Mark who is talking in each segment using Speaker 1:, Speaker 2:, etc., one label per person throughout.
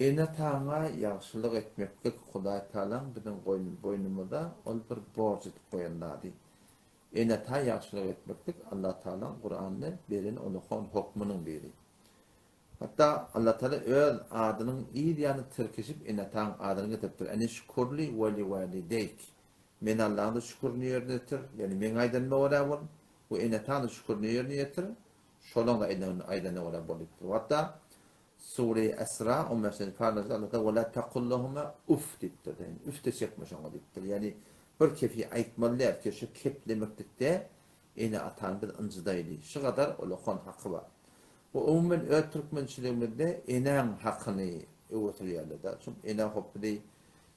Speaker 1: Taňa ýagşylyk etmeklik Hudaý Taala biziň boyn- boynumyzda ol bir borç etip goýandy. Ene ta ýagşylyk etmeklik Allah Taala Kur'an'da beren onu hon hukmunyň biri. Hatta Allah Teala öz adynyň iyi ýany tirkişip ene taň adyny getipdir. Ene şükürli we li walideyk. Men Allah'a şükürni ýerine tir. Yani men aýdanma wara bol. Bu ene taň şükürni ýerine ýetir. Şolaň da ene aýdana wara bolypdyr. Hatta Sure Esra o mesela Farnazda Allah Teala "Ve la taqul lahuma uf" dipdir. Yani üf de çekmiş ona dipdir. Yani bir kefi aýtmalylar ki şu keplemeklikde ene atan bir ınjydaydy. Şu kadar olakon hakkı var. Bu umumen ö Türkmençiligimizde enem hakkını öwütürýärler da. Çünkü ene hopdy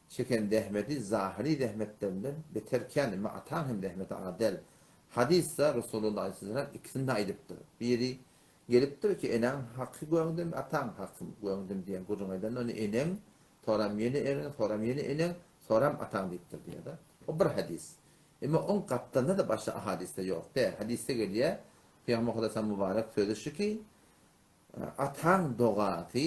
Speaker 1: çeken dehmeti zahiri dehmetlerinden beterken ma atan hem dehmeti adel. Hadisse Resulullah sallallahu aleyhi ve sellem ikisini de aýdypdyr. Biri gelipdir ki enem hakkı gördüm, atan hakkı gördüm diyen gurunaydan onu enem, toram yeni enem, toram yeni enem, toram atan diptir diye da. O bir hadis. Ama on kattanda da başka hadiste yok. De, hadiste geliyor, Peygamber Kudasa mübarek sözü ki, atan doğatı,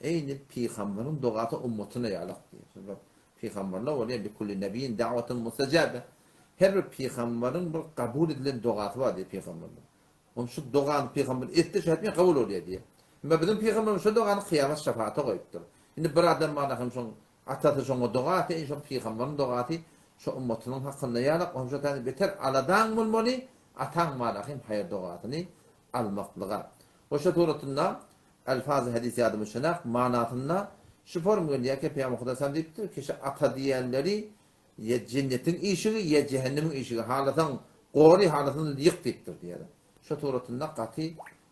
Speaker 1: eyni peygamberin doğatı ummetine yalak diyor. Peygamberler oluyor bir kulli nebiyin davetın mustacabe. Her bir peygamberin kabul edilen doğatı var diye peygamberler. Şu doğan peygamber etti etmeye kabul oluyor diye. Ama bizim peygamberimiz şu doğanı kıyamet şefaate koyuptur. Şimdi bir adam bana hem şu atatı şu doğatı, şu peygamberin doğatı, şu ummetinin hakkında yalak, onun şu tane beter aladan bulmalı, atan malakim hayır doğatını almaklığa. O şu turatında elfazı hadis yadımı şınak, manatında şu form gönüyor ki Peygamber Kudasam deyiptir ki şu ata diyenleri ya cennetin işiği ya cehennemin işiği halatın gori halatını yık deyiptir diye. Şu turatında katı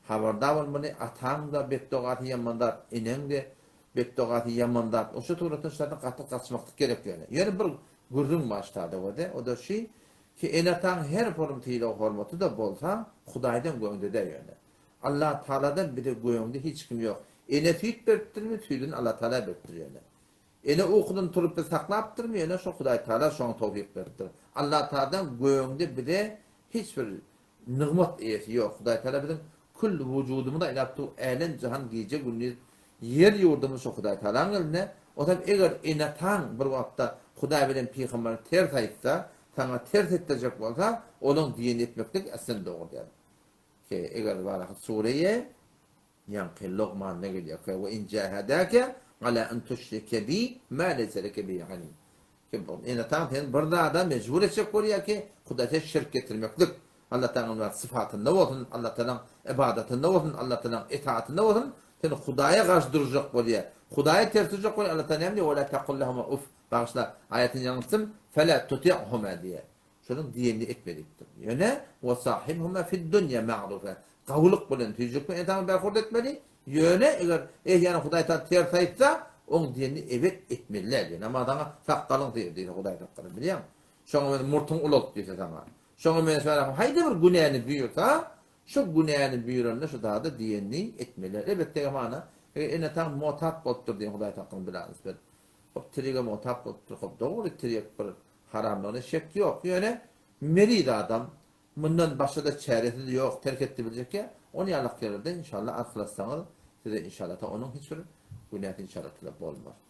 Speaker 1: haberdar olmalı atan da beddoğatı yamandar, inen de beddoğatı yamandar. O şu turatın şartı katı kaçmaklık gerek yani. Yani bir gurrun başladı o da. O da şey ki enatan her formatıyla hormatı da bolsa Hudaydan göğünde de yani. Allah Teala'dan bir de göğünde hiç kim yok. Ene tüyt berttir mi tüydün Allah Teala berttir yani. Ene okudun turup bir saklaptır mı yani şu Huday Teala şu an tevfik berttir. Allah Teala'dan göğünde bir de hiçbir nıgmat eyesi yok. Huday Teala bizim kul vücudumu da cihan giyece günlüğü yer yurdumuz şu Huday Teala'nın eline. O tabi eğer enatan bir vakta Huday bilen peygamber ters aytsa sana ters ettirecek olsa onun din etmeklik esen doğru yani. Ki eğer var sureye yankı Lokman ne geliyor ki ve in cahadaka ala en tuşrike bi ma leysa leke bi yani. Ki enatan sen burada adam mecbur edecek oraya ki Huday'a şirk getirmeklik. Allah Teala'nın sıfatında olsun, Allah Teala'nın ibadetinde olsun, Allah Teala'nın itaatinde olsun. Sen Hudaya karşı duracak buraya. Hudaya ters duracak buraya. Allah Teala diyor, وَلَا تَقُلْ لَهُمَا uf. Bağışla ayetin yanılsın. فَلَا تُطِعْهُمَا diye. Şunun diyenini etmediktir. Yöne وَصَاحِبْهُمَا فِي الدُّنْيَا مَعْرُفًا Kavuluk bulan tüyücük mü etamı berkurt etmeli. Yöne eğer eh yani Huday Teala ters aytsa onun diyenini evet etmeliler. Yani ama adama sakkalın diyor diyor Huday Teala biliyor musun? Şoňa men murtun ulot diýse sana. Şoňa men söýläm, haýda bir günäni büýürsa, şu günäni büýürende şu dada diýenni etmeler. Elbetde mana e, ene tam mutat bolupdyr diýen Hudaý taýdan bilen. Hop tirige mutat bolupdyr. Hop dogry tirek bir haramlygyna şek ýok. Ýöne merid adam bundan başga da çäresi ýok, terk etdi biljek ki, onu ýalak gelerde inşallah atlasaňyz, size inşallah ta onun hiç bir günäti inşallah tüle bolmaz.